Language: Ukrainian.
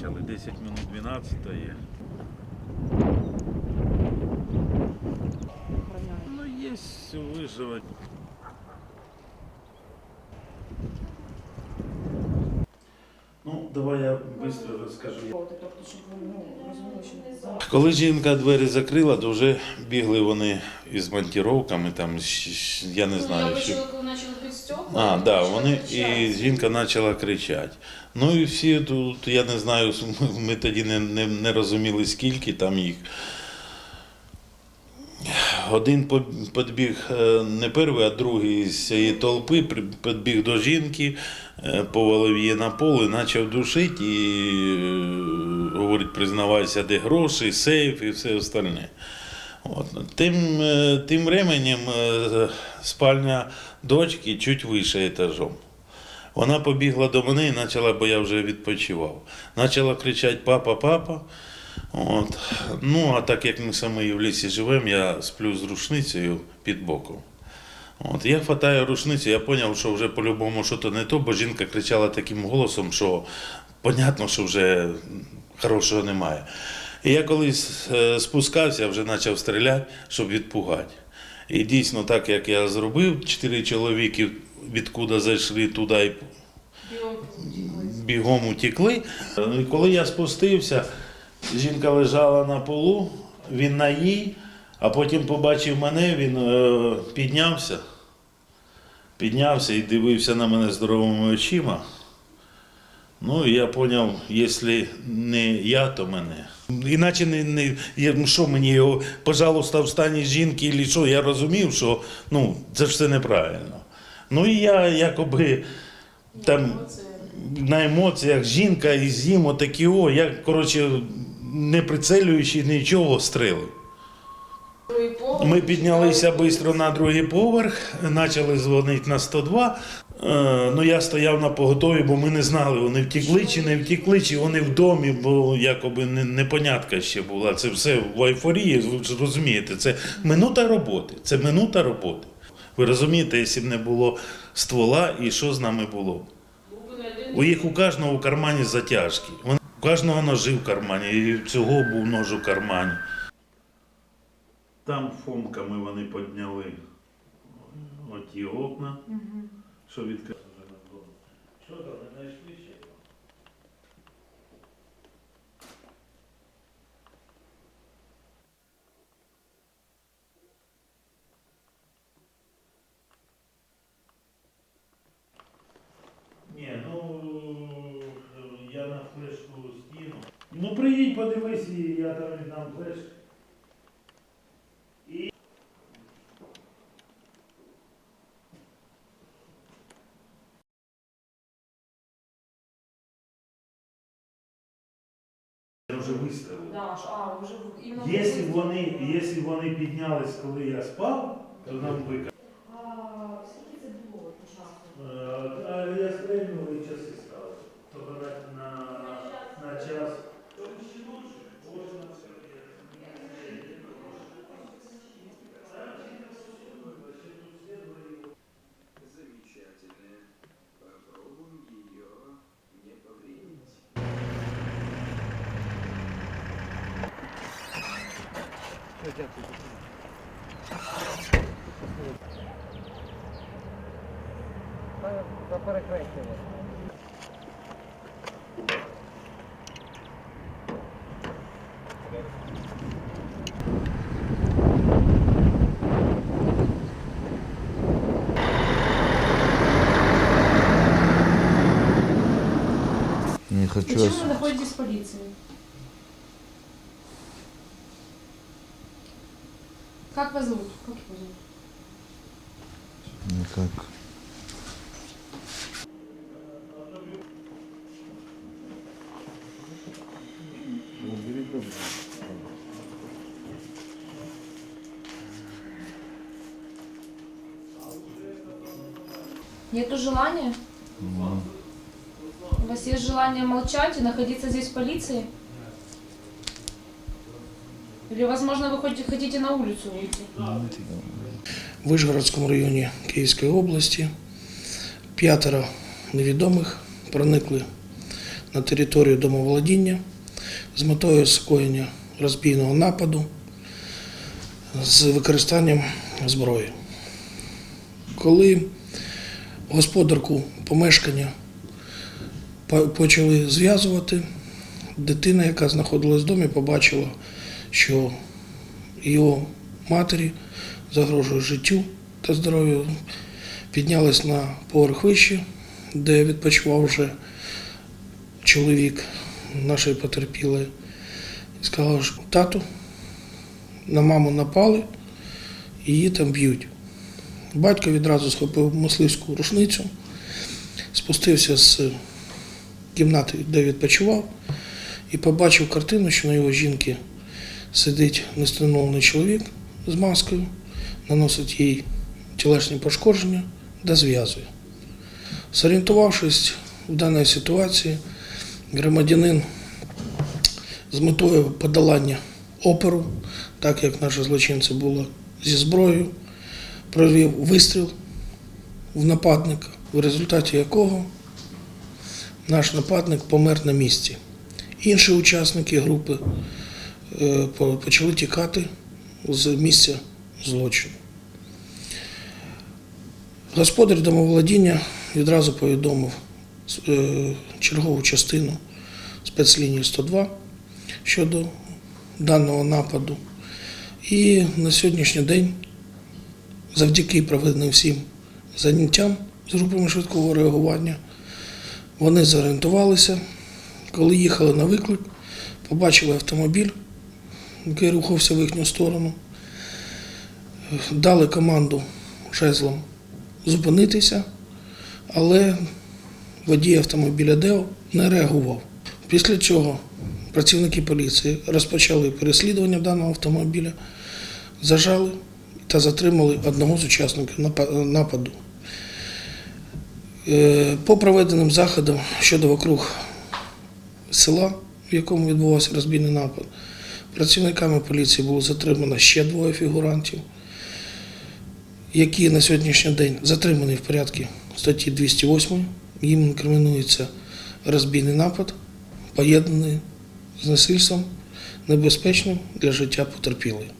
почали. 10 минут 12 є. Ну, є виживати. Давай я швидко розкажу. Тобто, щоб ви ну, розуміли, що за Коли жінка двері закрила, то вже бігли вони із монтіровками, там, щ- щ- я не знаю, Ну, що. коли почали під стекла. А, да, вони і жінка почала кричати. Ну і всі тут, я не знаю, ми тоді не, не, не розуміли, скільки там їх. Один підбіг е, не перший, а другий з цієї толпи, підбіг до жінки, е, повалив її на пол і почав душити і е, говорить, признавайся, де гроші, сейф і все остальне. От. Тим, тим временем спальня дочки чуть вище етажом. Вона побігла до мене і почала, бо я вже відпочивав. Почала кричати Папа, папа. От. Ну, а так як ми самі в лісі живемо, я сплю з рушницею під боком. От. Я хватаю рушницю, я зрозумів, що вже по-любому щось не то, бо жінка кричала таким голосом, що понятно, що вже хорошого немає. І я колись е, спускався, вже почав стріляти, щоб відпугати. І дійсно, так як я зробив, чотири чоловіки відкуди зайшли туди і Бігом утекли. Ну, коли я спустився, жінка лежала на полу, він на їй, а потім побачив мене, він е, піднявся, піднявся і дивився на мене здоровими очима. Ну, і я зрозумів, якщо не я, то мене. Іначе не, не ну, що мені його, пожалуйста, в стані жінки, чи що, я розумів, що ну, це ж все неправильно. Ну і я якоби там на емоціях жінка і з'їм отакі о, я, коротше, не прицелюючи нічого, стріли. Ми піднялися швидко на другий поверх, почали дзвонити на 102. Е, ну, я стояв на поготові, бо ми не знали, вони втекли чи не втекли, чи вони в домі, бо якоби непонятка ще була. Це все в айфорії, розумієте, це минута роботи. Це минута роботи. Ви розумієте, якщо б не було ствола і що з нами було? У їх у кожного в кармані затяжки. У кожного ножи в кармані, і цього був нож у кармані. Там фомками вони підняли оті окна, що відкрили. Що там, не знайшли ще? Ні, ну я на флешку скину. Ну приїдь, я там віддам флешку. І... Я вже виставив. Да, а, вже в- іменно Якщо вони, якщо вони піднялись, коли я спав, то нам викликали. За перехрестя. Не хочу вы находитесь в полиции? Как вас зовут? Как его зовут? никак. Нету желания? У вас есть желание молчать и находиться здесь в полиции? Или, возможно, вы хотите на улицу выйти? в Вишгородському районі Київської області. П'ятеро невідомих проникли на територію домоволодіння з метою скоєння розбійного нападу з використанням зброї. Коли господарку помешкання почали зв'язувати, дитина, яка знаходилась в домі, побачила, що його матері загрожує життю та здоров'ю, піднялась на поверх вище, де відпочивав вже чоловік нашої потерпілої, і сказала, що тату, на маму напали, її там б'ють. Батько відразу схопив мисливську рушницю, спустився з кімнати, де відпочивав, і побачив картину, що на його жінки сидить невстановлений чоловік з маскою, наносить їй тілесні пошкодження та зв'язує. Зорієнтувавшись в даній ситуації, громадянин з метою подолання оперу, так як наші злочинці були зі зброєю, провів вистріл в нападника, в результаті якого наш нападник помер на місці. Інші учасники групи почали тікати з місця злочину. Господар домоволодіння відразу повідомив е, чергову частину спецлінії 102 щодо даного нападу. І на сьогоднішній день, завдяки проведеним всім заняттям з групами швидкого реагування, вони зорієнтувалися, коли їхали на виклик, побачили автомобіль, який рухався в їхню сторону, дали команду жезлом зупинитися, але водій автомобіля Део не реагував. Після цього працівники поліції розпочали переслідування даного автомобіля, зажали та затримали одного з учасників нападу. Е, По проведеним заходам щодо вокруг села, в якому відбувався розбійний напад, працівниками поліції було затримано ще двоє фігурантів, які на сьогоднішній день затримані в порядку статті 208. Їм інкримінується розбійний напад, поєднаний з насильством, небезпечним для життя потерпілої.